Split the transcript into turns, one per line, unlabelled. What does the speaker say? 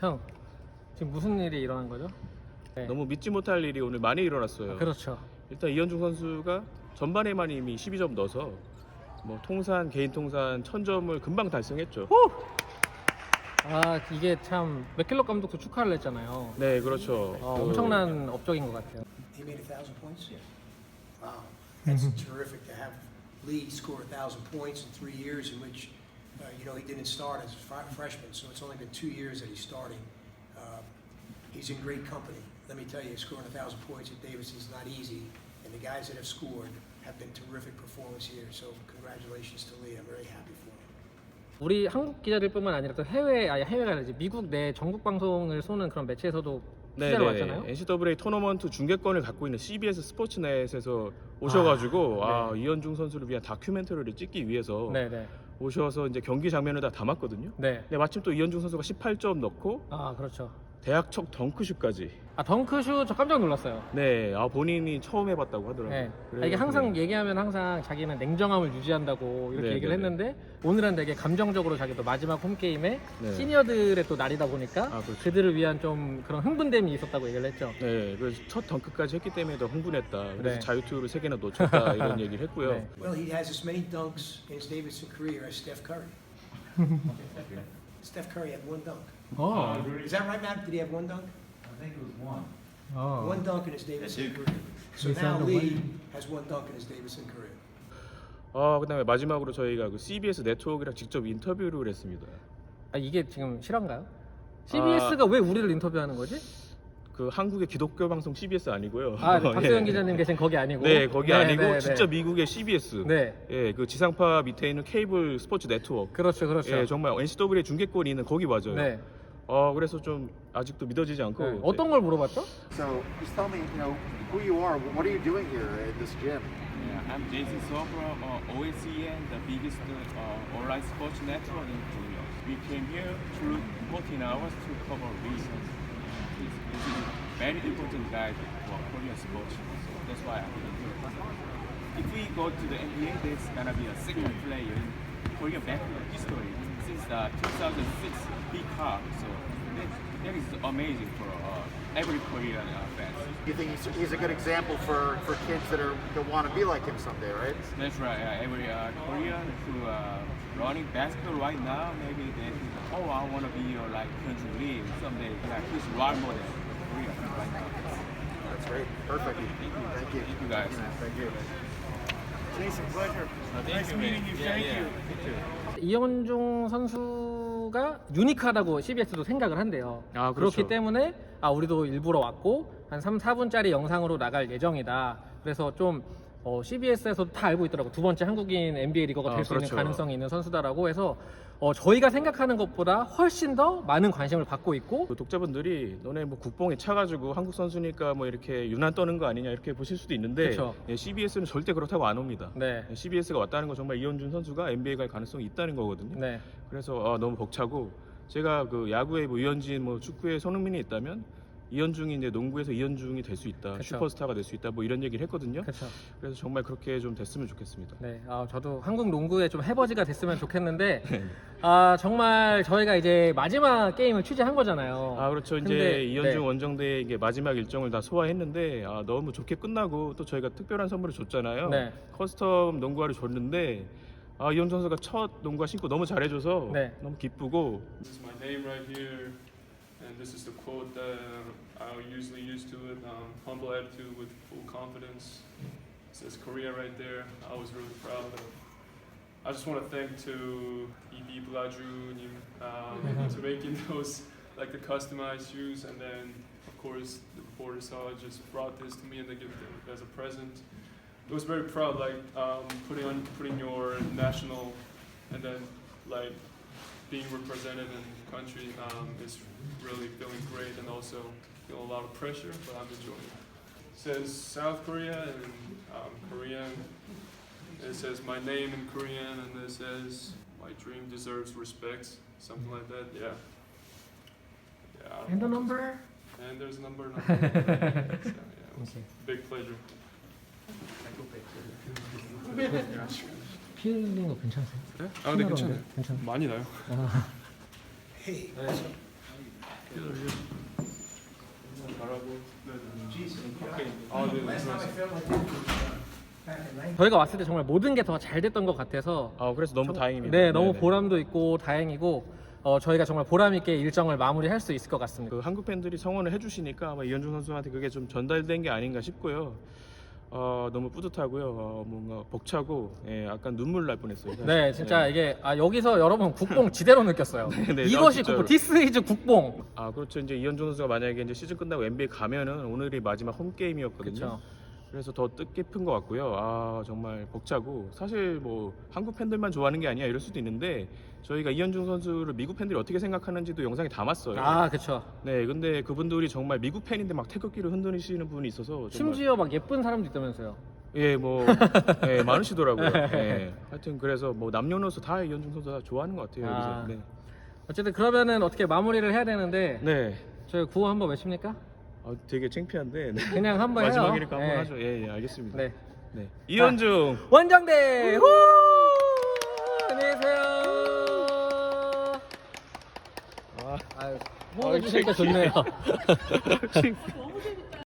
형 지금 무슨 일이 일어난 거죠? 네.
너무 믿지 못할 일이 오늘 많이 일어났어요.
그렇죠.
일단 이현중 선수가 전반에만 이미 12점 넣어서 뭐 통산 개인 통산 1000점을 금방 달성했죠.
아 이게 참 맥킬러 감독도 축하를 했잖아요.
네, 그렇죠.
어,
그
엄청난 업적인 것 같아요.
He made a thousand points? Wow, that's terrific to have Lee score a thousand points in three years in which, uh, you know, he didn't start as a fri- freshman, so it's only been two years that he's starting. Uh, He's in great company. Let me tell you, scoring a thousand points at Davidson is not easy, and the guys that have scored have been terrific performance here, so congratulations to Lee. I'm very happy for him.
우리 한국 기자들뿐만 아니라 또 해외 아니 해외가 아니라 이제 미국 내 전국 방송을 쏘는 그런 매체에서도
네, 네.
왔잖아요.
NCAA 토너먼트 중계권을 갖고 있는 CBS 스포츠넷에서 오셔가지고
아,
아,
네.
이현중 선수를 위한 다큐멘터리를 찍기 위해서
네네.
오셔서 이제 경기 장면을 다 담았거든요.
네.
근데 마침 또 이현중 선수가 18점 넣고
아 그렇죠.
대학 첫 덩크슛까지.
아 덩크슛 저 깜짝 놀랐어요.
네, 아 본인이 처음 해봤다고 하더라고요.
네.
그래서
아, 이게 항상
네.
얘기하면 항상 자기는 냉정함을 유지한다고 이렇게
네,
얘기를
네, 네.
했는데 오늘은 되게 감정적으로 자기도 마지막 홈 게임에
네.
시니어들의 또 날이다 보니까
아, 그렇죠.
그들을 위한 좀 그런 흥분됨이 있었다고 얘기를 했죠.
네, 그래서 첫 덩크까지 했기 때문에 더 흥분했다. 그래서
네.
자유투를 세 개나 놓쳤다 이런 얘기를 했고요.
네.
Well, he has as many dunks in his Davidson career as Steph Curry. Steph Curry had one dunk.
어.
Is that right, Matt? Did he have one dunk?
I think it was one.
어.
One dunk in his Davidson career. So
He's
now
on the
Lee has one dunk in his Davidson career.
아, 그다음에 마지막으로 저희가 그 CBS 네트워크랑 직접 인터뷰를 했습니다.
아, 이게 지금 실화인가요? CBS가 왜 우리를 인터뷰하는 거지?
그 한국의 기독교 방송 CBS 아니고요.
아, 네, 박소영
예.
기자님 계신 거기 아니고.
네, 거기
네,
아니고
네, 네.
진짜 미국의 CBS.
네.
예, 그 지상파 밑에 있는 케이블 스포츠 네트워크.
그렇죠, 그렇죠.
예, 정말 NCAA 중계권이 있는 거기 맞아요.
네.
어, 그래서 좀 아직도 믿어지지 않고
네. 어떤 걸 물어봤죠?
So just tell me, you know, who you are. What are you doing here at this gym?
Yeah, I'm Jason So from uh, OACN, the biggest uh, online sports network in Korea. We came here through 14 hours to cover reasons. This this is very important guide for Korean sports. So that's why I'm here. If we go to the NBA, there's gonna be a second player in Korean basketball history since the 2006 big cup. So that, that is amazing for uh, every Korean uh, fans.
You think he's, he's a good example for, for kids that are that want to be like him someday, right?
That's right. Uh, every uh, Korean who uh, running basketball right now, maybe they think, oh, I want to be uh, like Hyunjin Lee someday. Yeah, he's role model for Korea right now.
That's great. Perfect.
Thank you.
Thank you.
Thank you, guys.
Thank you.
Jason, pleasure. nice meeting you. Thank you.
이현중 선수가 유니크하다고 CBS도 생각을 한대요.
아,
그렇기
그렇죠.
때문에 아, 우리도 일부러 왔고 한 3, 4분짜리 영상으로 나갈 예정이다. 그래서 좀 어, CBS에서도 다 알고 있더라고. 두 번째 한국인 NBA 리거가
아,
될수 있는
그렇죠.
가능성이 있는 선수다라고 해서 어, 저희가 생각하는 것보다 훨씬 더 많은 관심을 받고 있고
그 독자분들이 너네 뭐 국뽕에 차가지고 한국 선수니까 뭐 이렇게 유난 떠는 거 아니냐 이렇게 보실 수도 있는데
그쵸.
예, CBS는 절대 그렇다고 안 옵니다.
네.
예, CBS가 왔다는 건 정말 이현준 선수가 NBA 갈 가능성이 있다는 거거든요.
네.
그래서 아, 너무 벅차고 제가 그 야구에 뭐 이현진 뭐 축구에 손흥민이 있다면 이현중이 이제 농구에서 이현중이 될 수 있다
그쵸.
슈퍼스타가 될 수 있다 뭐 이런 얘기를 했거든요.
그렇죠.
그래서 정말 그렇게 좀 됐으면 좋겠습니다.
네, 아, 저도 한국 농구에 좀 해버지가 됐으면 좋겠는데, 아 정말 저희가 이제 마지막 게임을 취재한 거잖아요.
아 그렇죠 이제
근데,
이현중
네.
원정대 이게 마지막 일정을 다 소화했는데 아, 너무 좋게 끝나고 또 저희가 특별한 선물을 줬잖아요.
네.
커스텀 농구화를 줬는데 아 이현중 선수가 첫 농구화 신고 너무 잘해줘서
네.
너무 기쁘고
This is my name right here, and this is the quote that I usually use to it. Um, humble attitude with full confidence. It says Korea right there. I was really proud of. I just want to thank to EB Blaju um, to making those like the customized shoes, and then of course the reporter saw just brought this to me and they give it as a present. It was very proud, like um, putting on putting your national, and then like being represented in the country um, is really feeling great and also feeling a lot of pressure, but I'm enjoying it. It says South Korea and um, Korean. It says my name in Korean and it says my dream deserves respect, something like that. Yeah. Yeah.
And the
know.
number?
And there's a number. number. so, yeah, it was
Okay.
a big pleasure.
피 흘리는 거 괜찮으세요?
네? 아, 네, 괜찮아요.
괜찮아요.
많이 나요. 아,
19.
저희가 왔을 때 정말 모든 게 더 잘 됐던 것 같아서
아 그래서 너무
정-
다행입니다.
네, 너무
네네.
보람도 있고 다행이고 어, 저희가 정말 보람 있게 일정을 마무리할 수 있을 것 같습니다.
그 한국 팬들이 성원을 해주시니까 아마 이현중 선수한테 그게 좀 전달된 게 아닌가 싶고요. 어, 너무 뿌듯하고요. 어, 뭔가 벅차고 예, 약간 눈물 날 뻔했어요. 사실.
네, 진짜 이게 아, 여기서 여러분 국뽕 지대로 느꼈어요.
네,
이것이
아, 진짜로.
국뽕, 디스 이즈 국뽕.
아 그렇죠. 이제 이현중 선수가 만약에 이제 시즌 끝나고 NBA 가면은 오늘이 마지막 홈 게임이었거든요.
그렇죠.
그래서 더 뜻깊은 것 같고요. 아 정말 벅차고 사실 뭐 한국 팬들만 좋아하는 게 아니야 이럴 수도 있는데 저희가 이현중 선수를 미국 팬들이 어떻게 생각하는지도 영상에 담았어요.
아, 그렇죠.
네, 근데 그분들이 정말 미국 팬인데 막 태극기를 흔드시는 분이 있어서 정말
심지어 막 예쁜 사람도 있다면서요.
예, 뭐 예, 많으시더라고요. 예. 하여튼 그래서 뭐 남녀노소 다 이현중 선수 다 좋아하는 것 같아요.
아.
여기서. 네.
어쨌든 그러면은 어떻게 마무리를 해야 되는데
네.
저희 구호 한번 외칩니까?
아, 되게 창피한데 네.
그냥 한번 해요.
마지막이니까 한번
네.
하죠. 예, 예, 알겠습니다.
네.
네. 이현중
원정대 후! 안녕히 계세요.
아,
아유, 호응해 주시니까 좋네요.